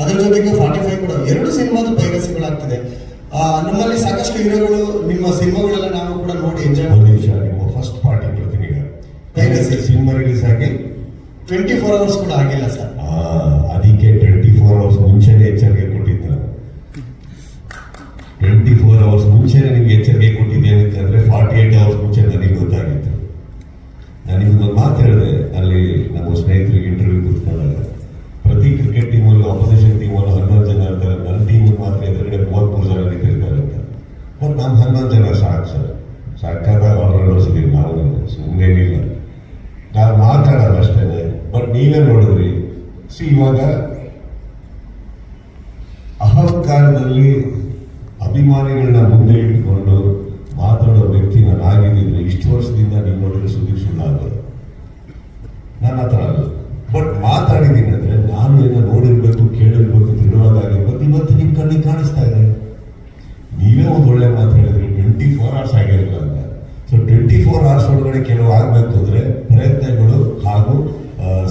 ಅದರ ಜೊತೆಗೆ forty five ಕೂಡ. ಎರಡು ಸಿನಿಮಾದ ಪೈರಸಿಗಳಾಗ್ತಿದೆ. ನಮ್ಮಲ್ಲಿ ಸಾಕಷ್ಟು ಹೀರೋಗಳು ನಿಮ್ಮ ಸಿನಿಮಾಗಳೆಲ್ಲ ನಾವು ಕೂಡ ನೋಡಿ ಎಂಜಾಯ್ ಮಾಡಿ ವಿಷಯ ನಿಮ್ಮ ಫಸ್ಟ್ ಪಾರ್ಟಿ ಕೊಡ್ತೀನಿ ಈಗ. ಪೈರಸಿ. ಸಿನಿಮಾ ರಿಲೀಸ್ ಆಗಿ ಟ್ವೆಂಟಿ ಫೋರ್ ಅವರ್ಸ್ ಕೂಡ ಆಗಿಲ್ಲ ಸರ್. ಅದಕ್ಕೆ ಟ್ವೆಂಟಿ ಫೋರ್ ಅವರ್ಸ್ ಮುಂಚೆನೆ ಎಚ್ಚರಿಕೆ ಕೊಟ್ಟಿದ್ದ. ಟ್ವೆಂಟಿ ಫೋರ್ ಅವರ್ಸ್ ಮುಂಚೆನೆ ನಿಮ್ಗೆ ಎಚ್ಚರಿಕೆ ಕೊಟ್ಟಿದ್ದೇನೆ ಅಂತಂದ್ರೆ ಫಾರ್ಟಿ ಏಟ್ ಅವರ್ಸ್ ಮುಂಚೆ ನನಗೆ ಗೊತ್ತಾಗಿತ್ತು ನಾನು ಒಂದು ಮಾತು ಹೇಳಿದೆ ಅಲ್ಲಿ ನಮ್ಮ ಸ್ನೇಹಿತರಿಗೆ ಇಂಟರ್ವ್ಯೂ ಕೂತ್ಕೊಂಡಾಗ ಪ್ರತಿ ಕ್ರಿಕೆಟ್ ಟೀಮಲ್ಲಿ ಆಪೋಸಿಷನ್ ಟೀಮಲ್ಲಿ ಹನ್ನೊಂದು ಜನ ಇರ್ತಾರೆ ನನ್ನ ಟೀಮ್ ಮಾತ್ರ ಎದುರುಗಡೆ ಮೂವತ್ಮೂರು ಜನ ನಿಂತಿರ್ತಾರೆ ಅಂತ ಬಟ್ ನಮ್ಮ ಹನ್ನೊಂದು ಜನ ಸಾಕು ಸರ್ ಆಲ್ರೌಂಡರ್ಸ್ ಇದೀವಿ ನಾವು ಸುಮ್ಮನೇನಿಲ್ಲ ನಾನು ಮಾತಾಡೋದು ಅಷ್ಟೇ ಬಟ್ ನೀವೇ ನೋಡಿದ್ರಿ ಸಿ ಇವಾಗ ಅಹಂಕಾರದಲ್ಲಿ ಅಭಿಮಾನಿಗಳನ್ನ ಮುಂದೆ ಇಟ್ಕೊಂಡು ಮಾತಾಡೋ ವ್ಯಕ್ತಿ ನಾನು ಇಷ್ಟು ವರ್ಷದಿಂದ ನೀವು ನೋಡಿದ್ರೆ ಸುದೀಪ್ ಸುಳ್ಳಾಗೋದು ನನ್ನ ಹತ್ರ ಅಲ್ಲ. ಬಟ್ ಮಾತಾಡಿದ್ದೀನಿ ಅಂದ್ರೆ ನಾನು ಏನೋ ನೋಡಿರ್ಬೇಕು, ಕೇಳಿರ್ಬೇಕು ದೃಢವಾದಾಗಿರ್ಬೇಕು ಇವತ್ತು ನಿಮ್ಮ ಕಣ್ಣಿಗೆ ಕಾಣಿಸ್ತಾ ಇದೆ. ನೀವೇ ಒಂದು ಒಳ್ಳೆ ಮಾತು ಹೇಳಿದ್ರಿ twenty four hours twenty four hours ಒಳಗಡೆ ಕೆಲವು ಆಗಬೇಕು ಅಂದ್ರೆ ಪ್ರಯತ್ನಗಳು ಹಾಗೂ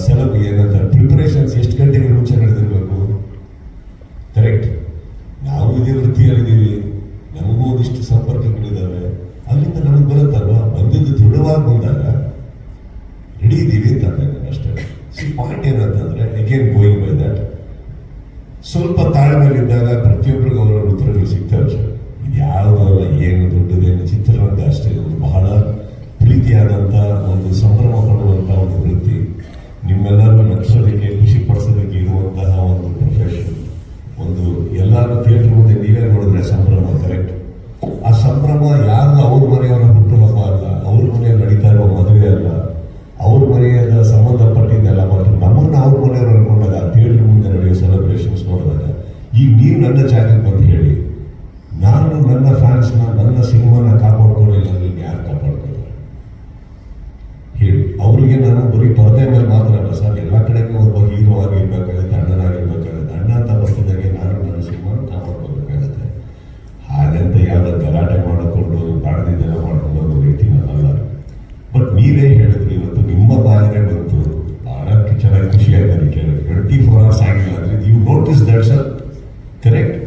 ಸೆಲಬ್ ಏನಂತಾರೆ ಪ್ರಿಪರೇಷನ್ಸ್ ಎಷ್ಟು ಗಂಟೆಗೆ ಮುಂಚೆ ನಡೆದಿರಬೇಕು? ಕರೆಕ್ಟ್ ನಾವು ಇದೇ ವೃತ್ತಿಯಲ್ಲಿದ್ದೀವಿ ನಮಗೂ ಒಂದಿಷ್ಟು ಸಂಪರ್ಕಗಳಿದ್ದಾವೆ ಅಲ್ಲಿಂದ ನಮಗೆ ಬರುತ್ತಲ್ವಾ? ಬಂದಿದ್ದು ದೃಢವಾಗಿ ಬಂದಾಗ ರೆಡಿ ಇದ್ದೀವಿ ಅಂತ ಅಷ್ಟೇ. ಸಿ ಪಾಯಿಂಟ್ ಏನಂತಂದ್ರೆ ಅಗೇನ್ ಗೋಯಿಂಗ್ ಬೈ ದಟ್ ಸ್ವಲ್ಪ ತಾಳ್ಮೆಯಲ್ಲಿದ್ದಾಗ ಪ್ರತಿಯೊಬ್ಬರಿಗೂ ಅವರ ಉತ್ತರಗಳು ಸಿಗ್ತಾ ಇದು ಯಾವುದಲ್ಲ ಏನು ಚಿತ್ರರಂಗ ನನ್ನ ಚಾನೆಲ್ ಬಂದು ಹೇಳಿ. ನಾನು ನನ್ನ ಫ್ಯಾನ್ಸ್ನ, ನನ್ನ ಸಿನಿಮಾನ ಕಾಪಾಡ್ಕೊಂಡಿಲ್ಲ ಅಂದ್ರೆ ಯಾರು ಕಾಪಾಡ್ಕೊಂಡಿಲ್ಲ ಹೇಳಿ. ಅವರಿಗೆ ನಾನು ಬರೀ ಪರದೆ ಮೇಲೆ ಮಾತ್ರ ಅಲ್ಲ ಸರ್, ಎಲ್ಲ ಕಡೆಗೂ ಒಬ್ಬ ಹೀರೋ ಆಗಿರ್ಬೇಕಾಗುತ್ತೆ, ಅಣ್ಣನಾಗಿರ್ಬೇಕಾಗುತ್ತೆ, ಅಣ್ಣ ಅಂತ ಬರ್ತಿದ್ದಾಗೆ ನಾನು ನನ್ನ ಸಿನಿಮಾನ ಕಾಪಾಡ್ಕೋಬೇಕಾಗುತ್ತೆ ಹಾಗಂತ ಯಾವುದೋ ಗಲಾಟೆ ಮಾಡಿಕೊಂಡು ಬಾಡದಿದ್ದೆಲ್ಲ ಮಾಡ್ಕೊಂಡು ಹೋಗೋ ರೀತಿ ನಾನಲ್ಲ ಬಟ್ ನೀವೇ ಹೇಳಿದ್ರಿ, ಇವತ್ತು ನಿಮ್ಮ ಬಾಯಿಗೆ ಬಂತು. ಬಹಳ ಚೆನ್ನಾಗಿ ಖುಷಿಯಾಗಿ ಕೇಳಿದ್ರೆ ಟ್ವೆಂಟಿ ಫೋರ್ ಅವರ್ಸ್ ಆಗಿಲ್ಲ ಅಂದರೆ ನೀವು ನೋಟಿಸ್ ದಟ್ ಸರ್ Correct?